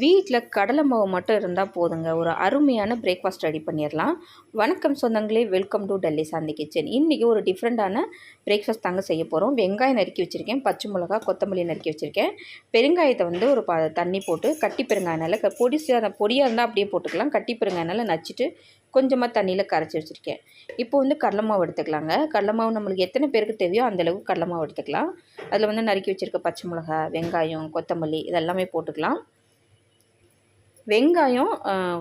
வீட்டில் கடலை மாவு மட்டும் இருந்தால் போதுங்க. ஒரு அருமையான பிரேக்ஃபாஸ்ட் ரெடி பண்ணிடலாம் வணக்கம் சொந்தங்களே welcome to Delhi Shanti kitchen இன்றைக்கி ஒரு டிஃப்ரெண்ட்டான பிரேக்ஃபாஸ்ட் தாங்க செய்ய போகிறோம் வெங்காயம் நறுக்கி வச்சுருக்கேன். பச்சை மிளகா கொத்தமல்லி நறுக்கி வச்சுருக்கேன். பெருங்காயத்தை வந்து ஒரு ப தண்ணி போட்டு கட்டி பெருங்காயனால க பொடிசாக பொடியாக இருந்தால் அப்படியே போட்டுக்கலாம். கட்டி பெருங்காயனால நச்சுட்டு கொஞ்சமாக தண்ணியில் கரைச்சி வச்சுருக்கேன். இப்போ வந்து கடலை மாவு எடுத்துக்கலாங்க. கடலை மாவு நம்மளுக்கு எத்தனை பேருக்கு தேவையோ அந்தளவுக்கு கடலை மாவு எடுத்துக்கலாம். அதில் வந்து நறுக்கி வச்சுருக்க பச்சை மிளகா வெங்காயம் கொத்தமல்லி இதெல்லாமே போட்டுக்கலாம். வெங்காயம்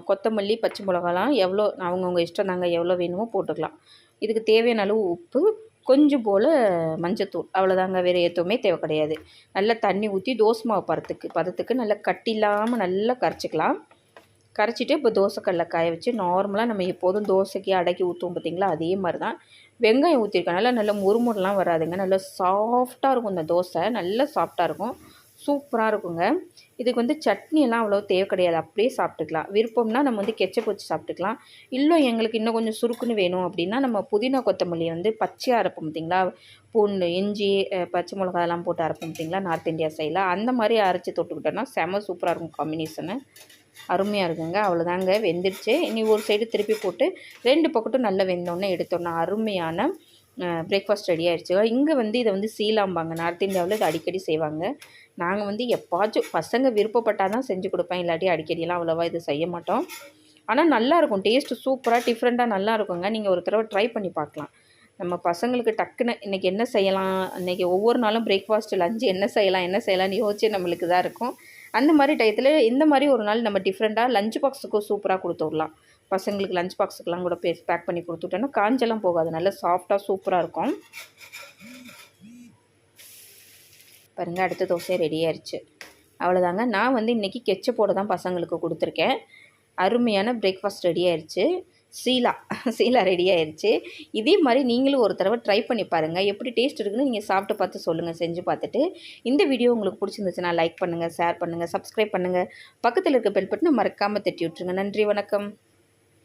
கொத்தமல்லி பச்சை மிளகாலாம் எவ்வளோ அவங்கவுங்க இஷ்டம் நாங்கள் எவ்வளோ வேணுமோ போட்டுக்கலாம். இதுக்கு தேவையான அளவு உப்பு கொஞ்சம் போல் மஞ்சத்தூள் அவ்வளோதாங்க வேறு எதுவுமே தேவை கிடையாது. நல்லா தண்ணி ஊற்றி தோசை மாவு பதத்துக்கு பதத்துக்கு நல்லா கட்டி இல்லாமல் நல்லா கரைச்சிக்கலாம். கரைச்சிட்டு இப்போ தோசைக்கல்ல காய வச்சு நார்மலாக நம்ம எப்போதும் தோசைக்கு அடக்கி ஊற்றுவோம் பார்த்திங்களா? அதே மாதிரி தான் வெங்காயம் ஊற்றிருக்கனால நல்லா முறுமுறுலாம் வராதுங்க. நல்லா சாஃப்டாக இருக்கும் இந்த தோசை. நல்லா சாஃப்டாக இருக்கும். சூப்பராக இருக்குங்க. இதுக்கு வந்து சட்னியெல்லாம் அவ்வளோ தேவை கிடையாது. அப்படியே சாப்பிட்டுக்கலாம். விருப்பம்னா நம்ம வந்து கெச்சப் வச்சு சாப்பிட்டுக்கலாம். இல்லை எங்களுக்கு இன்னும் கொஞ்சம் சுருக்குன்னு வேணும் அப்படின்னா நம்ம புதினா கொத்தமல்லி வந்து பச்சையாக அரைப்போம் பார்த்திங்களா பூண்டு இஞ்சி பச்சை மிளகா எல்லாம் போட்டு அரைப்போம் பார்த்திங்களா நார்த் இந்தியா சைடில் அந்த மாதிரி அரைச்சி தொட்டுக்கிட்டோன்னா செம சூப்பராக இருக்கும் காம்பினேஷனு அருமையாக இருக்குங்க. அவ்வளோதாங்க வெந்துடுச்சு. இனி ஒரு சைடு திருப்பி போட்டு ரெண்டு பக்கட்டும் நல்லா வெந்தோடனே எடுத்தோன்னா அருமையான பிரேக்ஃபாஸ்ட் ரெடி ஆகிடுச்சு இங்கே வந்து இதை வந்து சீலாம்பாங்க நார்த் இந்தியாவில் இதை அடிக்கடி செய்வாங்க. நாங்கள் வந்து எப்பாச்சும் பசங்க விருப்பப்பட்டால் தான் செஞ்சு கொடுப்பேன். இல்லாட்டி அடிக்கடியெல்லாம் அவ்வளோவா இது செய்ய மாட்டோம். ஆனால் நல்லாயிருக்கும். டேஸ்ட்டு சூப்பராக டிஃப்ரெண்ட்டாக நல்லா இருக்குங்க நீங்கள் ஒரு தடவை ட்ரை பண்ணி பார்க்கலாம். நம்ம பசங்களுக்கு டக்குன்னு இன்றைக்கி என்ன செய்யலாம்? இன்றைக்கி ஒவ்வொரு நாளும் பிரேக்ஃபாஸ்ட் லஞ்சு என்ன செய்யலாம்? என்ன செய்யலாம்னு யோசிச்சு நம்மளுக்கு தான் இருக்கும். அந்த மாதிரி டயத்தில் இந்த மாதிரி ஒரு நாள் நம்ம டிஃப்ரெண்ட்டாக லஞ்ச் பாக்ஸுக்கும் சூப்பராக கொடுத்து விடலாம். பசங்களுக்கு லஞ்ச் பாக்ஸுக்கெலாம் கூட பே பேக் பண்ணி கொடுத்துட்டோன்னா காஞ்செல்லாம் போகாது. நல்லா சாஃப்டாக சூப்பராக இருக்கும். பாருங்கள் அடுத்த தோசை ரெடி ஆயிடுச்சு அவ்வளோதாங்க நான் வந்து இன்றைக்கி கெச்சப்போட தான் பசங்களுக்கு கொடுத்துருக்கேன். அருமையான பிரேக்ஃபாஸ்ட் ரெடி ஆயிடுச்சு சீலா சீலா ரெடி ஆயிடுச்சு இதே மாதிரி நீங்களும் ஒரு தடவை ட்ரை பண்ணி பாருங்கள் எப்படி டேஸ்ட் இருக்குன்னு நீங்கள் சாப்பிட்டு பார்த்து சொல்லுங்கள் செஞ்சு பார்த்துட்டு. இந்த வீடியோ உங்களுக்கு பிடிச்சிருந்துச்சுன்னா லைக் பண்ணுங்கள் ஷேர் பண்ணுங்கள் சப்ஸ்கிரைப் பண்ணுங்கள் பக்கத்தில் இருக்க பெல் பட்டனை மறக்காமல் தட்டி விட்ருங்க நன்றி வணக்கம்.